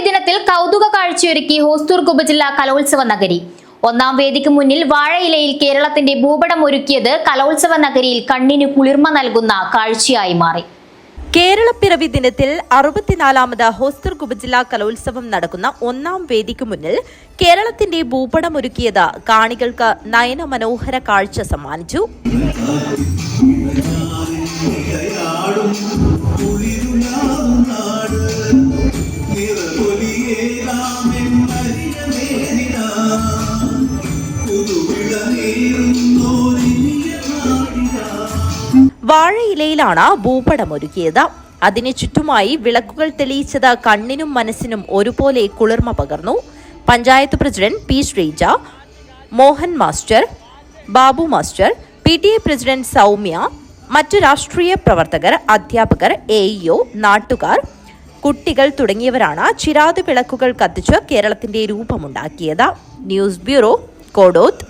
പിറവി ദിനത്തിൽ കൗതുക കാഴ്ചയൊരുക്കി ഹോസ്തൂർ ഉപജില്ല കലോത്സവ നഗരി. ഒന്നാം വേദിക്ക് മുന്നിൽ വാഴയിലയിൽ കേരളത്തിന്റെ ഭൂപടം ഒരുക്കിയത് കലോത്സവ നഗരിയിൽ കണ്ണിന് കുളിർമ നൽകുന്ന കാഴ്ചയായി മാറി. കേരളപ്പിറവി ദിനത്തിൽ അറുപത്തിനാലാമത് ഹോസ്റ്റർ ഉപജില്ലാ കലോത്സവം നടക്കുന്ന ഒന്നാം വേദിക്ക് മുന്നിൽ കേരളത്തിന്റെ ഭൂപടം ഒരുക്കിയത് കാണികൾക്ക് നയന മനോഹര കാഴ്ച സമ്മാനിച്ചു. വാഴയിലയിലാണ് ഭൂപടമൊരുക്കിയത്. അതിന് ചുറ്റുമായി വിളക്കുകൾ തെളിയിച്ചത് കണ്ണിനും മനസ്സിനും ഒരുപോലെ കുളിർമ പകർന്നു. Panchayat president P Sreeja Mohan master Babu master P T A president Soumya മറ്റു രാഷ്ട്രീയ പ്രവർത്തകർ അധ്യാപകർ എ ഇഒ നാട്ടുകാർ കുട്ടികൾ തുടങ്ങിയവരാണ് ചിരാത് വിളക്കുകൾ കത്തിച്ച് കേരളത്തിന്റെ രൂപമുണ്ടാക്കിയത്. News bureau कोडोत